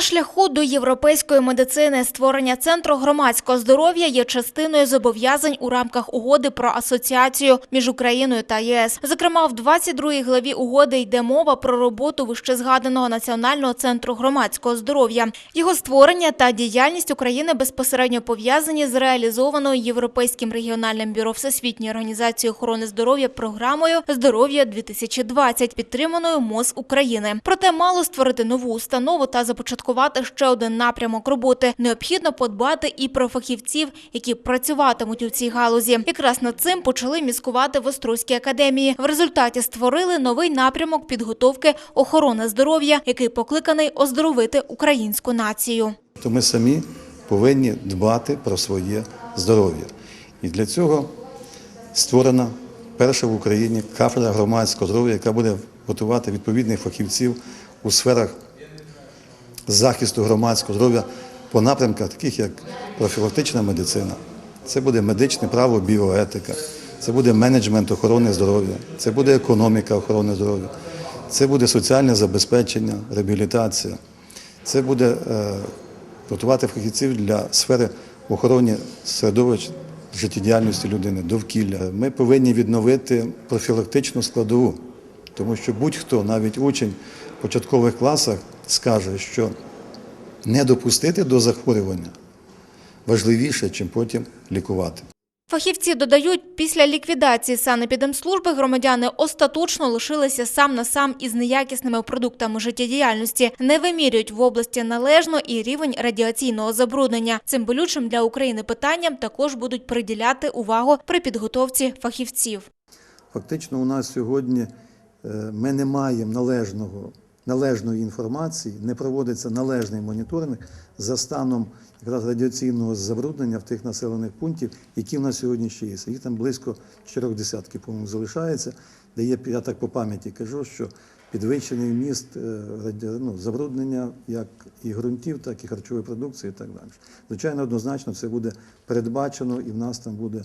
Шляху до європейської медицини створення центру громадського здоров'я є частиною зобов'язань у рамках угоди про асоціацію між Україною та ЄС. Зокрема, в 22-й главі угоди йде мова про роботу вищезгаданого національного центру громадського здоров'я. Його створення та діяльність України безпосередньо пов'язані з реалізованою Європейським регіональним бюро Всесвітньої організації охорони здоров'я програмою Здоров'я 2020 підтриманою МОЗ України. Проте мало створити нову установу та започаткувати ще один напрямок роботи. Необхідно подбати і про фахівців, які працюватимуть у цій галузі. Якраз над цим почали міскувати в Острозькій академії. В результаті створили новий напрямок підготовки охорони здоров'я, який покликаний оздоровити українську націю. то ми самі повинні дбати про своє здоров'я. І для цього створена перша в Україні кафедра громадського здоров'я, яка буде готувати відповідних фахівців у сферах захисту громадського здоров'я по напрямках, таких як профілактична медицина, це буде медичне право, біоетика, це буде менеджмент охорони здоров'я, це буде економіка охорони здоров'я, це буде соціальне забезпечення, реабілітація, це буде е, готувати фахівців для сфери охорони середовищ життєдіяльності людини, довкілля. Ми повинні відновити профілактичну складову, тому що будь-хто, навіть учень в початкових класах, скаже, що не допустити до захворювання важливіше, чим потім лікувати. Фахівці додають, після ліквідації санепідемслужби громадяни остаточно лишилися сам на сам із неякісними продуктами життєдіяльності, не вимірюють в області належно і рівень радіаційного забруднення. Цим болючим для України питанням також будуть приділяти увагу при підготовці фахівців. Фактично, у нас сьогодні е, ми не маємо належного, належної інформації, не проводиться належний моніторинг за станом якраз радіаційного забруднення в тих населених пунктів, які в нас сьогодні ще є. Їх там близько чотирьох десятків, по-моєму, залишається, де є, я так по пам'яті кажу, що підвищений вміст е, ну, забруднення як і ґрунтів, так і харчової продукції і так далі. Звичайно, однозначно це буде передбачено і в нас там буде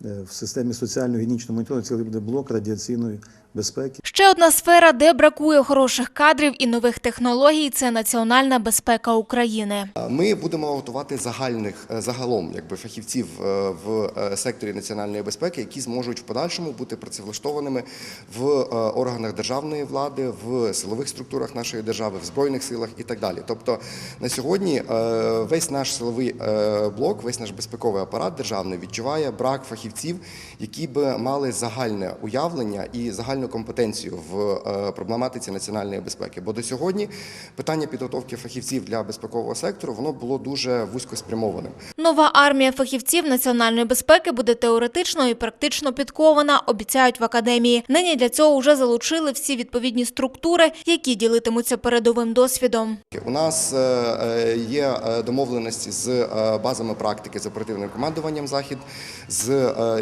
в системі соціально-гігієнічного моніторингу цілий буде блок радіаційної безпеки. Ще одна сфера, де бракує хороших кадрів і нових технологій, це національна безпека України. Ми будемо готувати загальних е, загалом, якби фахівців е, в е, секторі національної безпеки, які зможуть в подальшому бути працевлаштованими в е, органах державної влади, в силових структурах нашої держави, в збройних силах і так далі. Тобто на сьогодні е, весь наш силовий е, блок, весь наш безпековий апарат державний відчуває брак фахівців, які би мали загальне уявлення і загальну компетенцію в е, проблематиці національної безпеки. Бо до сьогодні питання підготовки фахівців для безпекового сектору воно було дуже вузько спрямованим. Нова армія фахівців національної безпеки буде теоретично і практично підкована, обіцяють в академії. Нині для цього вже залучили всі відповідні структури, які ділитимуться передовим досвідом. У нас е, е, є домовленості з базами практики з оперативним командуванням Захід, з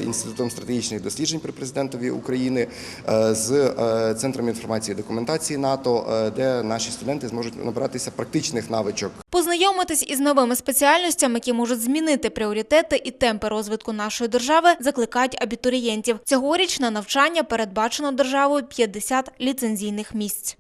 інститутом стратегічних досліджень при президентові України, е, з е, центром інформації і документації НАТО, е, де наші студенти зможуть набиратися практичних навичок Познайомитись із новими спеціальностями, які можуть змінити пріоритети і темпи розвитку нашої держави, закликають абітурієнтів. Цьогоріч на навчання передбачено державою 50 ліцензійних місць.